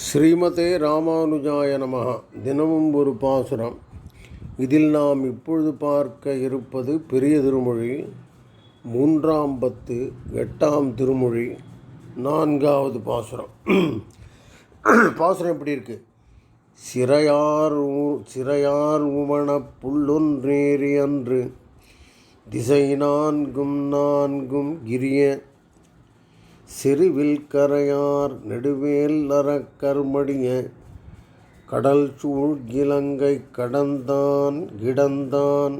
ஸ்ரீமதே ராமானுஜாய நமகா தினமும் ஒரு பாசுரம். இதில் நாம் இப்பொழுது பார்க்க இருப்பது பெரிய திருமொழி மூன்றாம் பத்து எட்டாம் திருமொழி நான்காவது பாசுரம். பாசுரம் எப்படி இருக்கு? சிறையார் சிறையார் உமண புல்லொன்றேறி அன்று திசை நான்கும் நான்கும் கிரிய செருவில் கரையார் நெடுவேல் அறக்கர்மடிய கடல் சூழ் இலங்கை கடந்தான் கிடந்தான்.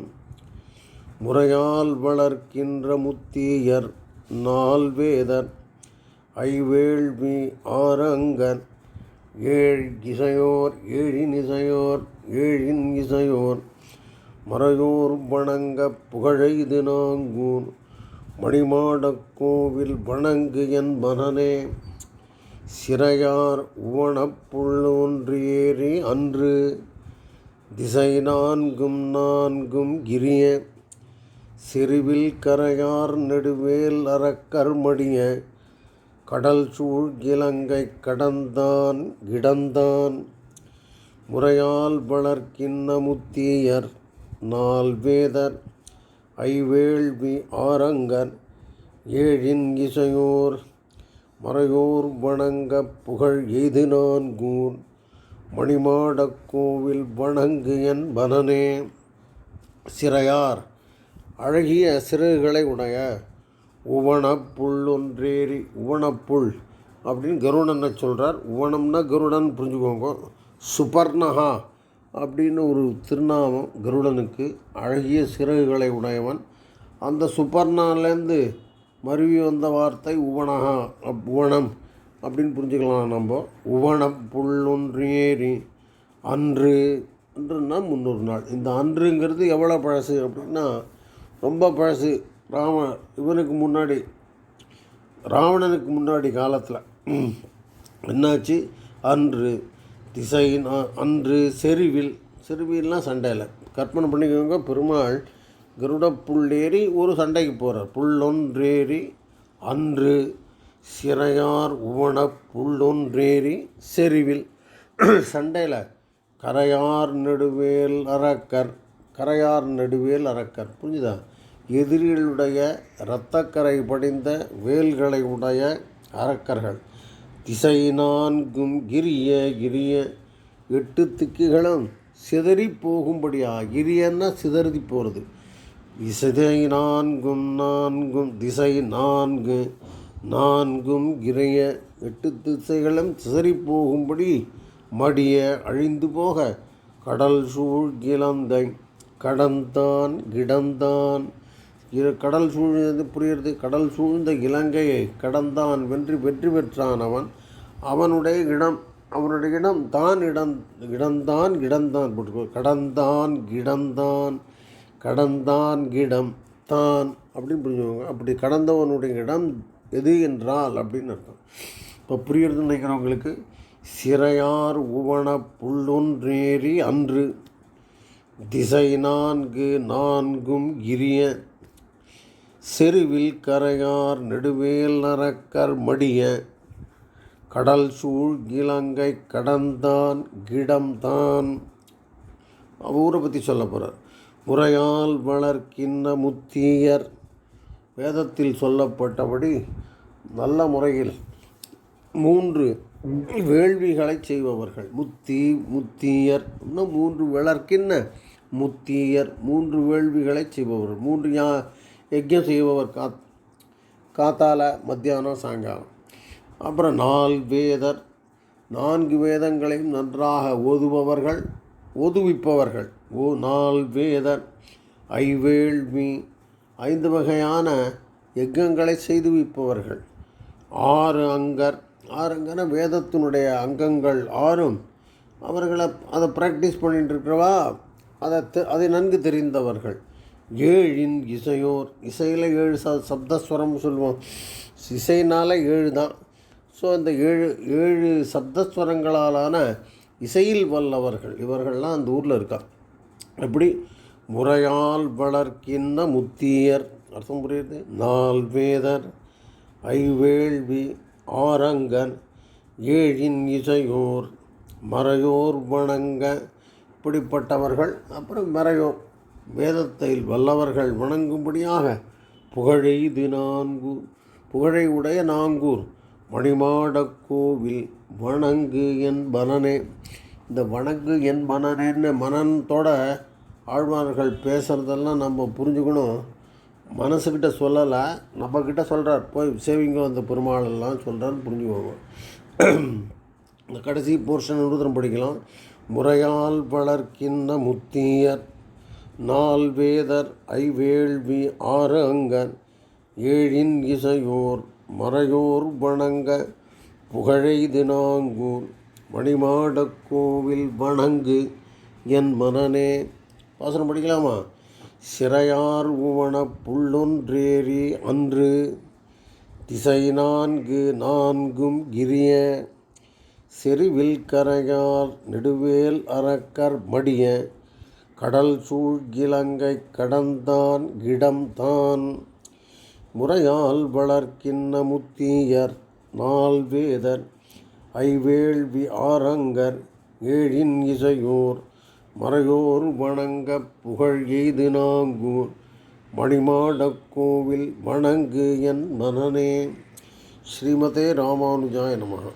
முறையால் வளர்க்கின்ற முத்தீயர் நால்வேதர் ஐவேள்வி ஆரங்கர் ஏழ் இசையோர் ஏழின் இசையோர் ஏழின் இசையோர் மறையோர் வணங்க புகழைது நாங்கூர். மணிமாடக் கோவில் வணங்கு என் மனனே. சிறையார் உவனப்புள்ளோன்றியேறி அன்று திசை நான்கும் நான்கும் கிரிய சிறுவில் கரையார் நெடுவேல் அறக்கர்மடிய கடல் சூழ் இலங்கை கடந்தான் கிடந்தான். முறையால் வளர்க்கின்ன முத்தீயர் நால்வேதர் ஐவேள்வி ஆரங்கர் ஏழின் இசையோர் மறையோர் வணங்க புகழ் எய்து நான்கூர் மணிமாடக் கோவில் வணங்கு என் பனனே சிறையார் அழகிய சிறகுகளை உடைய உவனப்புல் ஒன்றேறி உவனப்புல் அப்படின்னு கருடனை சொல்கிறார் உவனம்னா கருடன் புரிஞ்சுக்கோங்க. சுபர்ணஹா அப்படின்னு ஒரு திருநாமம் கருடனுக்கு அழகிய சிறகுகளை உடையவன். அந்த சுப்பர்ணாலேருந்து மருவி வந்த வார்த்தை உவனஹா அப் உவனம் அப்படின்னு புரிஞ்சுக்கலாம் நம்ம. உவனம் புல்லொன்றேறி அன்று அன்றுன்னா முந்நூறு நாள். இந்த அன்றுங்கிறது எவ்வளோ பழசு அப்படின்னா ரொம்ப பழசு. ராம இவனுக்கு முன்னாடி ராவணனுக்கு முன்னாடி காலத்தில் என்னாச்சு? அன்று. திசையின் அன்று செருவில் செருவில்னால் சண்டையில் கற்பனை பண்ணிக்கோங்க பெருமாள் கருட புள்ளேறி ஒரு சண்டைக்கு போகிறார் புல்லொன்றேறி அன்று சிறையார் உவன புல்லொன்றேறி செருவில். சண்டையில் கரையார் நெடுவேல் அரக்கர் கரையார் நெடுவேல் அரக்கர் புரிஞ்சுதா? எதிரிகளுடைய இரத்தக்கரை படிந்த வேல்களை உடைய அரக்கர்கள் திசை நான்கும் கிரிய கிரிய. எட்டு திக்குகளும் சிதறி போகும்படியா? கிரியன்னா சிதறி போகிறது இசை நான்கும் நான்கும் திசை நான்கு நான்கும் கிரைய. எட்டு திசைகளும் சிதறி போகும்படி மடிய அழிந்து போக. கடல் சூழ் கடந்தான் கிடந்தான். இரு- கடல் சூழ்ந்தது புரியுறது கடல் சூழ்ந்த இலங்கையை கடந்தான் வென்று வெற்றி பெற்றான் அவன். அவனுடைய இடம் அவனுடைய இடம் தான் இடம் இடந்தான் கிடந்தான். போட்டுக்கோ. கடந்தான் கிடந்தான். கடந்தான் கிடம் தான். அப்படின்னு புரிஞ்சுக்கோங்க. அப்படி கடந்தவனுடைய இடம் எது என்றால் அப்படின்னு அர்த்தம். இப்போ புரியுறதுன்னு நினைக்கிறவங்களுக்கு சிறையார் உவன புல்லொன்றேறி அன்று திசை நான்கு நான்கும் கிரிய செருவில் கரையார் நெடுவேல் நரக்கர் மடிய கடல் சூழ் இலங்கை கடந்தான் கிடம்தான் ஊரை பற்றி சொல்ல போகிறார் முறையால் வளர்க்கின்ற முத்தியர் வேதத்தில் சொல்லப்பட்டபடி நல்ல முறையில் மூன்று வேள்விகளை செய்பவர்கள். முத்தி முத்தியர் இன்னும் மூன்று வளர்க்கின்ற முத்தியர் மூன்று வேள்விகளை செய்பவர்கள். மூன்று யா யஜ்யம் செய்பவர் காத் காத்தால மத்தியானம் சாயங்காலம். அப்புறம் நாலு வேதர் நான்கு வேதங்களையும் நன்றாக ஓதுபவர்கள் ஓதுவிப்பவர்கள். ஓ நால் வேதர் ஐவேள்வி ஐந்து வகையான யஜ்ஞங்களை செய்துவிப்பவர்கள். ஆறு அங்கர் ஆறு அங்கன வேதத்தினுடைய அங்கங்கள் ஆறும். அவர்களை அதை ப்ராக்டிஸ் பண்ணிட்டு இருக்கிறவா? அதை தெ- அதை நன்கு தெரிந்தவர்கள். ஏழின் இசையோர். இசையில் ஏழு ச சப்தஸ்வரம் சொல்லுவோம் இசைனால் ஏழு தான். ஸோ அந்த ஏழு ஏழு சப்தஸ்வரங்களாலான இசையில் வல்லவர்கள் இவர்கள்லாம் அந்த ஊரில் இருக்கா. எப்படி? முறையால் வளர்க்கின்ற முத்தியர். அர்த்தம் புரியுது? நால்வேதர் ஐவேள்வி ஆரங்கன் ஏழின் இசையோர் மறையோர் வணங்க இப்படிப்பட்டவர்கள். அப்புறம் மறையோர். வேதத்தை வல்லவர்கள் வணங்கும்படியாக புகழெய்து நான்கூர் புகழை உடைய நாங்கூர் மணிமாடக் கோவில் வணங்கு என் பனனே இந்த வணங்கு என் மனனேன்னு மனன்தோட ஆழ்வார்கள் பேசுகிறதெல்லாம் நம்ம புரிஞ்சுக்கணும். மனசுக்கிட்ட சொல்லலை நம்மக்கிட்ட சொல்கிறார் போய் சேவிங்க அந்த பெருமாளெல்லாம் சொல்கிறான்னு புரிஞ்சுக்கோங்க. இந்த கடைசி போர்ஷன் விருதம் படிக்கலாம். முறையால் வளர்க்கின்ற முத்தியர் நால் வேதர் ஐவேள்வி ஆறு அங்கர் ஏழின் இசையோர் மறையோர் வணங்க புகழெய்து நாங்கூர் மணிமாடக் கோவில் வணங்கு என் மனனே பாசனம் படிக்கலாமா? சிறையார் உவன புள்ளொன்றேறி அன்று திசை நான்கு நான்கும் கிரிய செறிவில் கரையார் நெடுவேல் அரக்கர் மடிய கடல் சூழ் கடந்தான் கிடம்தான் முறையால் வளர்க்கின்ற முத்தியர் நால்வேதர் ஐவேள்வி ஆரங்கர் ஏழின் இசையோர் மறையோர் வணங்க புகழ் எய்து நாங்கூர் மணிமாடக் கோவில் வணங்கு என் மனனே ஸ்ரீமதே ராமானுஜாய நமகா.